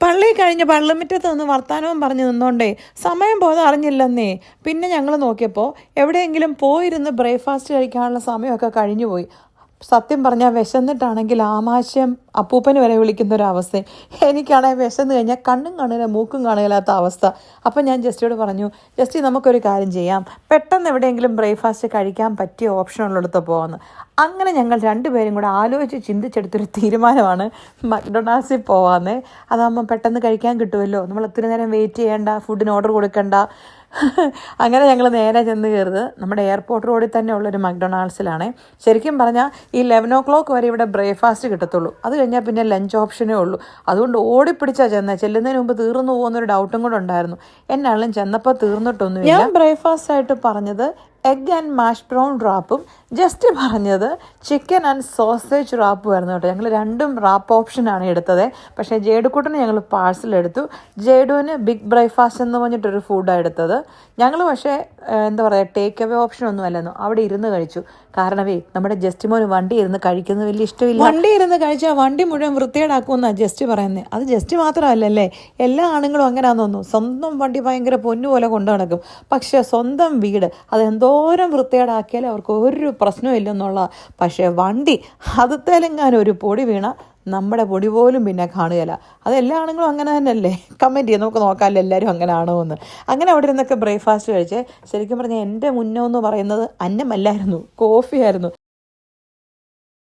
പള്ളി കഴിഞ്ഞ് പള്ളിമുറ്റത്ത് നിന്ന് വർത്തമാനവും പറഞ്ഞ് നിന്നോണ്ടേ സമയം പോലും അറിഞ്ഞില്ലെന്നേ. പിന്നെ ഞങ്ങൾ നോക്കിയപ്പോൾ എവിടെയെങ്കിലും പോയിരുന്ന് ബ്രേക്ക്ഫാസ്റ്റ് കഴിക്കാനുള്ള സമയമൊക്കെ കഴിഞ്ഞുപോയി. സത്യം പറഞ്ഞാൽ വിശന്നിട്ടാണെങ്കിൽ ആമാശയം അപ്പൂപ്പന് വരെ വിളിക്കുന്ന ഒരു അവസ്ഥ. എനിക്കാണെങ്കിൽ വിശന്ന് കഴിഞ്ഞാൽ കണ്ണും കാണില്ല മൂക്കും കാണുകയില്ലാത്ത അവസ്ഥ. അപ്പം ഞാൻ ജസ്റ്റിയോട് പറഞ്ഞു ജസ്റ്റി നമുക്കൊരു കാര്യം ചെയ്യാം. പെട്ടെന്ന് എവിടെയെങ്കിലും ബ്രേക്ക്ഫാസ്റ്റ് കഴിക്കാൻ പറ്റിയ ഓപ്ഷൻ ഉള്ളിടത്ത് പോകാമെന്ന് അങ്ങനെ ഞങ്ങൾ രണ്ടുപേരും കൂടെ ആലോചിച്ച് ചിന്തിച്ചെടുത്തൊരു തീരുമാനമാണ് മക്ഡൊണാൾഡ്സിൽ പോവാന്നേ. അതാകുമ്പോൾ പെട്ടെന്ന് കഴിക്കാൻ കിട്ടുമല്ലോ നമ്മൾ ഒത്തിരി നേരം വെയിറ്റ് ചെയ്യേണ്ട ഫുഡിന് ഓർഡർ കൊടുക്കണ്ട. അങ്ങനെ ഞങ്ങൾ നേരെ ചെന്ന് കയറുന്നത് നമ്മുടെ എയർപോർട്ട് റോഡിൽ തന്നെ ഉള്ളൊരു മക്ഡൊണാൾഡ്സിലാണ്. ശരിക്കും പറഞ്ഞാൽ ഈ ലെവൻ ഓ ക്ലോക്ക് വരെ ഇവിടെ ബ്രേക്ക്ഫാസ്റ്റ് കിട്ടത്തുള്ളൂ. അത് കഴിഞ്ഞാൽ പിന്നെ ലഞ്ച് ഓപ്ഷനേ ഉള്ളൂ. അതുകൊണ്ട് ഓടിപ്പിടിച്ചാ ചെന്നത് ചെല്ലുന്നതിന് മുമ്പ് തീർന്നു പോകുന്നൊരു ഡൗട്ടും കൂടെ ഉണ്ടായിരുന്നു. എന്നാളും ചെന്നപ്പോൾ തീർന്നിട്ടൊന്നുമില്ല. ഞാൻ ബ്രേക്ക്ഫാസ്റ്റ് ആയിട്ട് പറഞ്ഞത് എഗ് ആൻഡ് മാഷ് ബ്രൗൺ റാപ്പും ജസ്റ്റ് പറഞ്ഞത് ചിക്കൻ ആൻഡ് സോസേജ് റാപ്പും ആയിരുന്നു കേട്ടോ. ഞങ്ങൾ രണ്ടും റാപ്പ് ഓപ്ഷനാണ് എടുത്തത്. പക്ഷേ ജേഡുക്കൂട്ടിന് ഞങ്ങൾ പാഴ്സൽ എടുത്തു. ജേഡുവിന് ബിഗ് ബ്രേക്ക്ഫാസ്റ്റ് എന്ന് പറഞ്ഞിട്ടൊരു ഫുഡാണ് എടുത്തത്. ഞങ്ങൾ പക്ഷേ എന്താ പറയുക ടേക്ക് അവേ ഓപ്ഷൻ ഒന്നും അല്ലെന്നു അവിടെ ഇരുന്ന് കഴിച്ചു. കാരണവേ നമ്മുടെ ജസ്റ്റ് മോന് വണ്ടി ഇരുന്ന് കഴിക്കുന്നത് വലിയ ഇഷ്ടമില്ല. വണ്ടി ഇരുന്ന് കഴിച്ചാൽ വണ്ടി മുഴുവൻ വൃത്തികേടാക്കുമെന്നാണ് ജസ്റ്റ് പറയുന്നത് അത് ജസ്റ്റ് മാത്രമല്ലല്ലേ എല്ലാ ആണുങ്ങളും അങ്ങനെയാണെന്ന് തോന്നുന്നു. സ്വന്തം വണ്ടി ഭയങ്കര പൊന്നുപോലെ കൊണ്ടു നടക്കും. പക്ഷേ സ്വന്തം വീട് അത് എന്തോരം വൃത്തികേടാക്കിയാലും അവർക്ക് ഒരു പ്രശ്നവും ഇല്ലെന്നുള്ള പക്ഷേ വണ്ടി അത് തെലങ്കാന ഒരു പൊടി വീണ നമ്മുടെ പൊടി പോലും പിന്നെ കാണുകയില്ല. അത് എല്ലാ ആണുങ്ങളും അങ്ങനെ തന്നെയല്ലേ? കമന്റ് ചെയ്യാം നമുക്ക് നോക്കാമല്ലോ എല്ലാവരും അങ്ങനെ ആണോ എന്ന്. അങ്ങനെ അവിടെ ഇരുന്നൊക്കെ ബ്രേക്ക്ഫാസ്റ്റ് കഴിച്ച് ശരിക്കും പറഞ്ഞാൽ എന്റെ മുന്നോ എന്ന് പറയുന്നത് അന്നമല്ലായിരുന്നു. കോഫിയായിരുന്നു.